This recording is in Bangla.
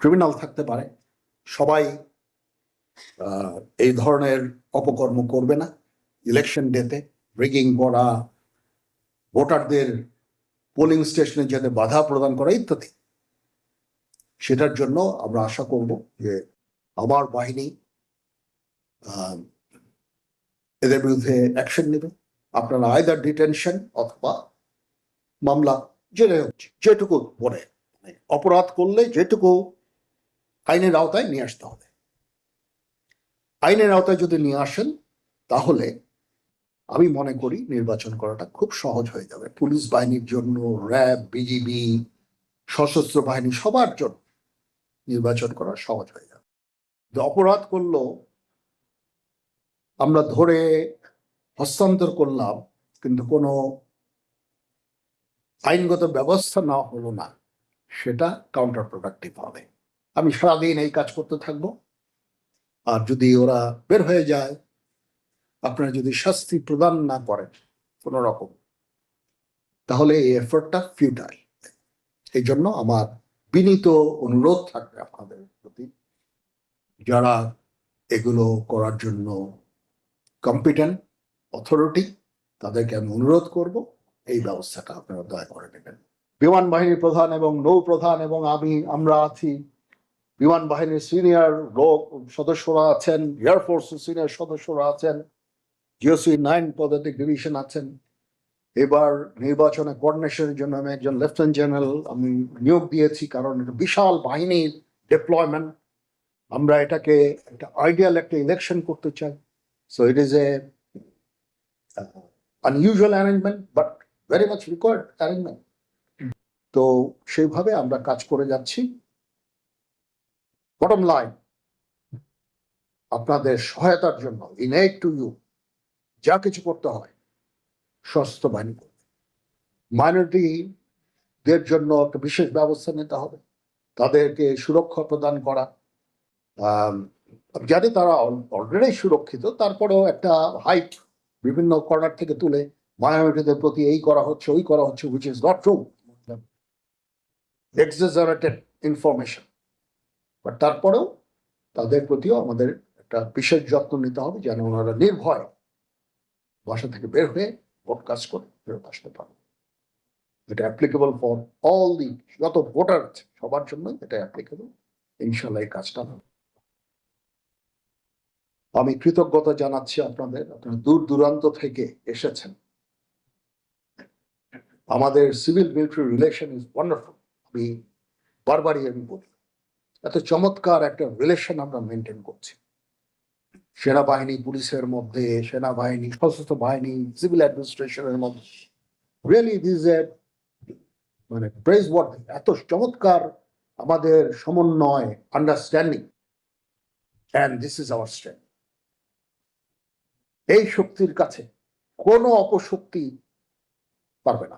ক্রিমিনাল থাকতে পারে। সবাই এই ধরনের অপকর্ম করবে না। ইলেকশন ডেতে ব্রেকিং করা, ভোটারদের পোলিং স্টেশনে যেতে বাধা প্রদান করা ইত্যাদি। সেটার জন্য আমরা আশা করব যে আমার বাহিনী এদের বিরুদ্ধে অ্যাকশন নেবে। আপনারা আয়দার ডিটেনশন অথবা মামলা হচ্ছে, যেটুকু বলে। মানে অপরাধ করলে যেটুকু আইনের আওতায় নিয়ে আসতে হবে। আইনের আওতায় যদি নিয়ে আসেন, তাহলে আমি মনে করি নির্বাচন করাটা খুব সহজ হয়ে যাবে। পুলিশ বাহিনীর জন্য, র্যাব, বিজিবি, সশস্ত্র বাহিনী সবার জন্য নির্বাচন করা সহজ হয়ে যাবে। অপরাধ করল, আমরা ধরে হস্তান্তর করলাম, কিন্তু কোনো আইনগত ব্যবস্থা না হলো না, সেটা কাউন্টার প্রোডাক্টিভ হবে। আমি সারাদিন এই কাজ করতে থাকব। আর যদি ওরা বের হয়ে যায়, আপনারা যদি শাস্তি প্রদান না করেন, কোনো রকম, তাহলে এই এফোর্টটা ফিউটাইল এই জন্য আমার বিনীত অনুরোধ থাকবে আপনাদের প্রতি। যারা এগুলো করার জন্য কম্পিটেন্ট অথরিটি তাদেরকে আমি অনুরোধ করব, এই ব্যবস্থাটা আপনারা দয়া করে নেবেন। বিমান বাহিনীর প্রধান এবং নৌ প্রধান এবং আমি, আমরা আছি। বিমান বাহিনীর সিনিয়র লোক সদস্যরা আছেন এয়ারফোর্সের সিনিয়র সদস্যরা আছেন জিওসি নাইন পদাতিক ডিভিশন আছেন। এবার নির্বাচনে কোঅর্ডিনেশনের জন্য আমি একজন লেফটেন্যান্ট জেনারেল আমি নিয়োগ দিয়েছি কারণ এটা বিশাল বাহিনীর ডিপ্লয়মেন্ট আমরা এটাকে একটা আইডিয়াল একটা ইলেকশন করতে চাই। So it is a unusual arrangement but very much required arrangement তো সেইভাবে আমরা কাজ করে যাচ্ছি। বটম লাইন আপনাদের সহায়তার জন্য ইন এইড টু ইউ যা কিছু করতে হয় সশস্ত্র বাহিনী করবে। মাইনরিটিদের জন্য একটা বিশেষ ব্যবস্থা নিতে হবে তাদেরকে সুরক্ষা প্রদান করা। জানি তারা অলরেডি সুরক্ষিত তারপরেও একটা হাইট বিভিন্ন কর্নার থেকে তুলে মাইনরিটিদের প্রতি এই করা হচ্ছে ওই করা হচ্ছে which is not true exaggerated information but তারপরেও তাদের প্রতিও আমাদের একটা বিশেষ যত্ন নিতে হবে যেন ওনারা নির্ভয় বাসা থেকে বের হয়ে ভোট কাজ করে ফেরত আসতে পারে এটা অ্যাপ্লিকেবল ফর অল দি যত ভোটার আছে, সবার জন্য এটা অ্যাপ্লিকেবল ইনশাল্লাহ এই কাজটা হবে। আমি কৃতজ্ঞতা জানাচ্ছি আপনাদের, আপনারা দূর দূরান্ত থেকে এসেছেন। আমাদের civil military relation is wonderful আমি বারবারই আমি বলি এত চমৎকার একটা রিলেশন আমরা মেনটেন করছি। সেনাবাহিনী, পুলিশের মধ্যে, সেনাবাহিনী, সশস্ত্র বাহিনী সিভিল অ্যাডমিনিস্ট্রেশনের মধ্যে। রিয়েলি দিস এ মানে প্রেস এত চমৎকার আমাদের সমন্বয় understanding and this is our strength এই শক্তির কাছে কোনো অপশক্তি পারবে না।